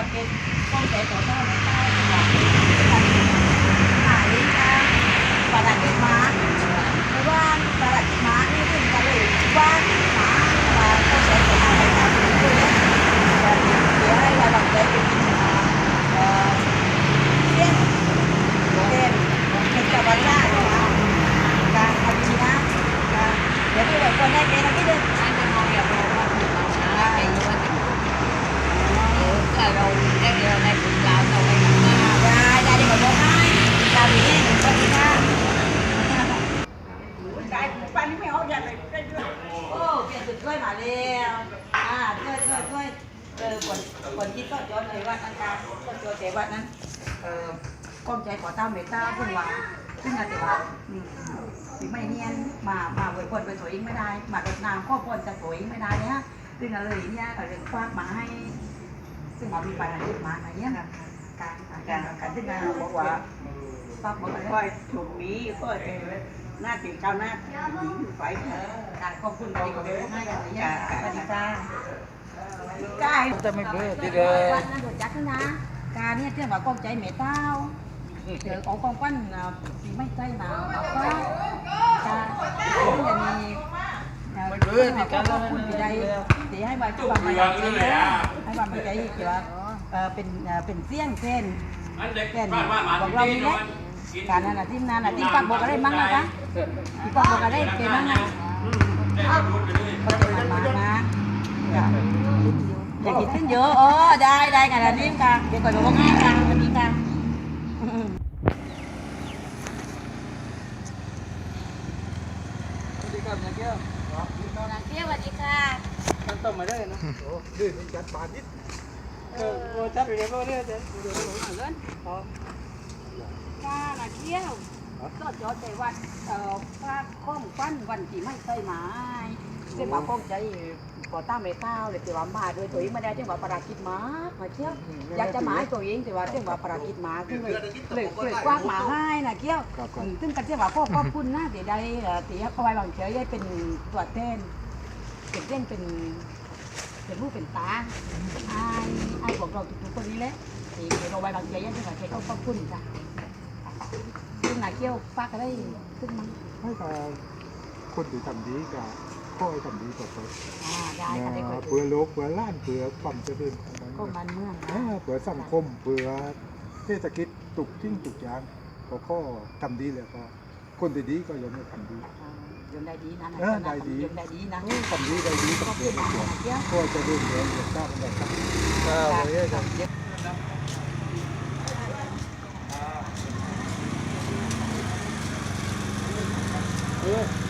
ว่าเป็นก้องใจต่อเจ้าไม่ได้ที่ว่าหายนะปารากิมาเพราะว่าปารากิมานี่ถึงกันเลยว่าหมาว่าก้องใจต่อเจ้าไม่ได้ด้วยเนี่ยเดี๋ยวให้เราแบบใจเป็นเอ่อเส้นเส้นเป็นจับวันได้นะคะการทำดีนะการเดี๋ยวพี่ไหวคนได้เกณฑ์นะพี่เดิน anh cho ngon đẹp rồi mà cũng bảo là cái gì mà cái cái đầu cái điều này cũng làm đâu phải làm mà ได้ได้เดี๋ยวบอกให้ดาวนี้สวัสดีค่ะได้ปันนี้ไม่เอาอย่าเลยได้ด้วยโอ้เปลี่ยนจุดช่วยมาแล้วอ่าช่วยช่วยช่วยเออคนคนคิดก็ย้อนเลยว่าอัน การก็โจว่านั้นเอ่อก้มใจขอตามเมตตาคุณว่าซึ่งอาจจะว่าอืมถึงไม่เนียนมามาเวยพนไปสวยเองไม่ได้ มาเด็ดน้ำข้อพนจะสวยเองไม่ได้เนี่ยซึ่งอะไรเนี่ยก็เลยคว้ามาให้ ซึ่งหมอมีปัญหาที่มากอะไรเนี่ยการการการที่งานบอกว่าฝากบอกอะไร coi chụp mí coi na thì cao na mí phải การขอบคุณที่เขาให้กันเนี่ยสวัสดีค่ะ cái จะไม่เบื่อที่เอเดิอนวันนั้นโดนจัดนะ การเนี่ยเรื่องว่ากองใจเมตตาเจอของกองปั้นปีไม่ใช่หนาวฟ้าการที่จะมีขอบคุณปีใดเดี๋ยวให้มาจุ๊บมาใจให้มาใจเกี่ยวเป็นเป็นเสี้ยนเส้น anh đẹp Kèn bạn bạn bọc bạn lông đi đấy. rồi anh การนั่นน่ะที่นั่นน่ะที่ปักบอกอะไรมั่งนะคะที่ปักบอกอะไรเก่งมั่งนะก็จะมามา อย่าคิดถึงเยอะเออได้ได้กันแล้วนี่กันเดี๋ยวก่อนบอกง่ายกันวันนี้กันสวัสดีครับนายแก้ว là kia mà đi ca มันต้มมาได้นะโอ้ดื้อจัดปานิดเออโอ้จัดไปเดี๋ยวก็เรื่อยเดี๋ยวเดี๋ยวเดี๋ยวเงินอ๋อก้าละเที่ยวก็จอดใจวัดเอ่อพระข้องปั้นวันที่ไม่เคยหมายเรียกว่าข้องใจ ก่อตั้งเมตตาเลยแต่ว่ามาโดยตัวเองไม่ได้เรียกว่าปรากิจมามาเที่ยวอยากจะหมายตัวเองแต่ว่าเรียกว่าปรากิจมาคือเลยเลยเลยกว้างหมาให้นะเกี้ยวซึ่งกันเรียกว่าพ่อขอบคุณนะเดี๋ยวได้ตีเขาไว้บางเฉยเป็นตัวแทนเป็นเรื่องเป็นเป็นรูปเป็นตาไอ้ไอ้ของเราทุกๆคนนี้แหละที่เราไว้บางใจยันที่ว่าใช้เขาขอบคุณจ้ะซึ่งหนาเกี้ยวฟากอะไรซึ่งมันให้กับคนที่ทำดีกับ ก็ให้ทำดีต่อไปอ่าได้ค่ะได้ค่ะเพื่อโลกเพื่อล้านเพื่อความเจริญของมันก็มันเมืองอ่านะเพื่อสังคมเพื่อเศรษฐกิจตุกทิ้งตุกอย่างเขาก็ทำดีแล้วก็ คนที่ดีก็ยังไม่ทำดี อ่ายังได้ดีนะเออได้ดียังได้ดีนะโอ้ทำดีได้ดีก็ต้องเพื่เพื่ออนนเพื่อนนะเกี้ยวก็จะเริ่มเรียนเรียนทราบแบบครับข้าวเลยจ้ะท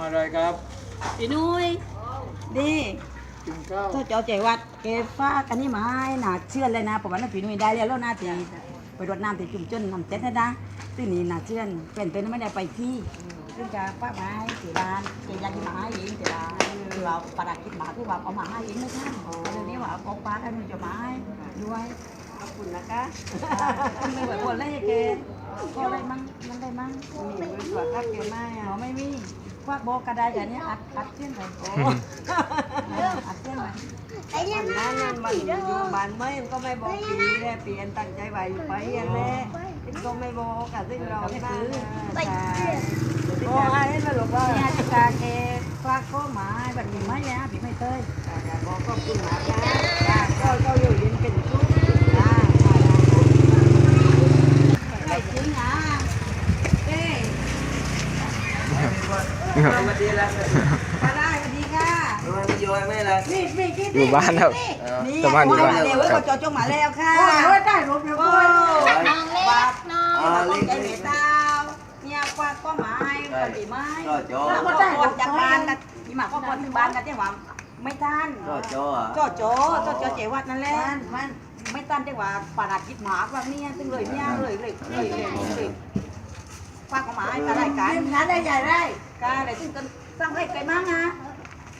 ำอะไรครับพี่นุ้ยดีกินข้าวถ้าเจ้าใจวัดเกฟ้ากันนี่มาให้หนาเชื่อเลยนะผมว่าน่าพี่นุ้ยได้แล้วแล้วนาทีไปรดน้ำที่จุ่มจนน้ำเจ็ดนะนะซึ่งนี่น่าเชื่อเป็นเป็นไม่ได้ไปที่ซึ่งจะป้าไม้สีดานเกียยังมาให้เองสีดานคือเราประดับคิดหมาคือว่าเอามาให้เองไม่ใช่เรื่องนี้ว่าเอาของป้าแล้วมันจะมาให้ด้วยขอบคุณนะคะไม่ไหวคนเลยเกก็อะไรมั่งมันได้มั่งมีบริษัททักเกไม่อ๋อไม่มี ควักโบกระไดอย่างนี้อัดอัดเส้นไปโอ้อัดเส้นไปมันนั้นนั่นมันอยู่บ้านไม่ก็ไม่บอกปีเลยเปลี่ยนตั้งใจไว้ไปอันแรกก็ไม่บอกกับซึ่งเราไม่ซื้อโอ้ไอ้มาหลบว่าเนี่ยจะการเกควักโค้หมาแบบนี้ไหมเนี่ยพี่ไม่เคยบอกก็คุณหมาจ้าก็ก็อยู่เย็นเป็นทุกข์ อ่าไม่จริงอะเอ้ สวัสดีแล้ว มาได้สวัสดีค่ะ มันโยนไม่ละ นี่นี่นี่ อยู่บ้านครับนี่แต่บ้านอยู่บ้านเร็วไว้ครัก็บ จอจงมาแล้วค่ะโอ้ยได้รถเดียวโอ้ก็ยน้องเล็กน้องคนใจเมตตาเนี่ยควักก็หมายคนดีไม้ก็ได้ออกจากบ้านกันที่มาก็คนถึงบ้านกันที่ว่าไม่ทันก็โจ้อะโจโจโจโจเจวัดนั่นแหละมันไม่ตันจังหวะปารากิจหมาแบบนี้ตึงเลยเนี่ยเลยเลยเลยเลยเลยฝากของหมาให้กันรายการนั้นได้ใหญ่ได้การอะไรตึงกันสร้างให้ไกลมากนะ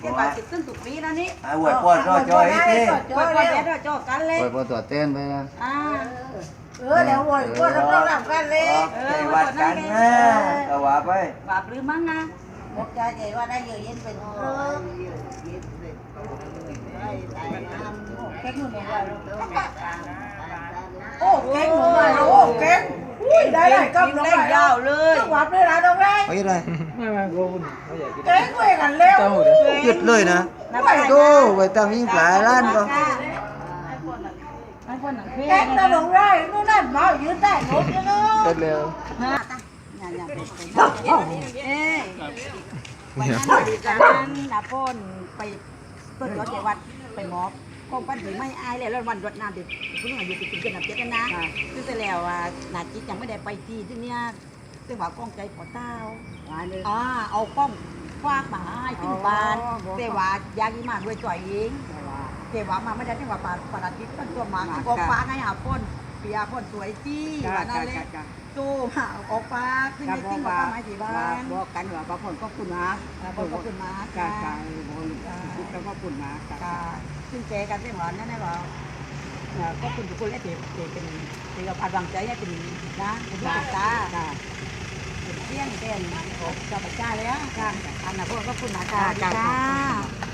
เก็บภาษีขึ้นทุกปีนะนี่เอาว้ป้อนรอจอยสิไว้ป้อนแม่รอจอกันเลยไวยป้อตัวเต้นไปนะอ่าเออแล้ววอยก็รับรอรับกันเลยออวัดกันนะก็ว่าไปวาปรือมั้งนะบอกใจใจว่าได้เยอะเย็นเป็นเออโอ้เก่งหนู ยได้ได้ก็เล่นยาวเลยจังหวัดเลยนะตรงไหนเอาอย่างไรไม่ไม่โกบุญไม่ใหญ่กินเก่งเว้ยกันเร็วเจ้าเด้อหยุดเลยนะดูไปตามยิ่งปลายล้านก็เก่งนะตรงไหนนู่นนั่นมายืนได้หมดเลยเนาะเด็ดเร็วเอ้ยวันนั้นนะพ่นไปเปิดรถเจวัดไปมอบ กองปั้นถึงไม่อายเลยแล้ววันรถน้ำดิคุณลุงอายุติดกันนับเจ็ดแล้วนะซึ่งแต่แล้วอะนาจิตยังไม่ได้ไปที่ที่เนี้ยซึ่งว่ากองใจปอเต้าอ่าเอากล้องฟากมาให้ขึ้นบ้านแต่ว่ายากิมาด้วยจ่อยเองแต่ว่ามาไม่ได้ที่ว่าปาปาราจิตต้นตัวมาคือกองฟ้าให้หาพ่น เปียพ่นสวยจี้ว่านั่นเลยตู้มาออกปลาขึ้นในติ้งกับปลาไม้สีบ้านบอกกันว่าพระพลก็คุณมาแล้วก็ขอบคุณมากกาค่ะกาบอกคุณแล้วก็คุณมาค่ะซึ่งเจกันได้หวานนั่นแหละว่าเอ่อก็คุณทุกคนและเจเจเป็นเป็นกับพลังใจให้เป็นนะเป็นลูกตาเป็นเที่ยงเป็นของเจ้าพระเจ้าแล้วค่ะอันนั้นพวกก็คุณนะค่ะค่ะ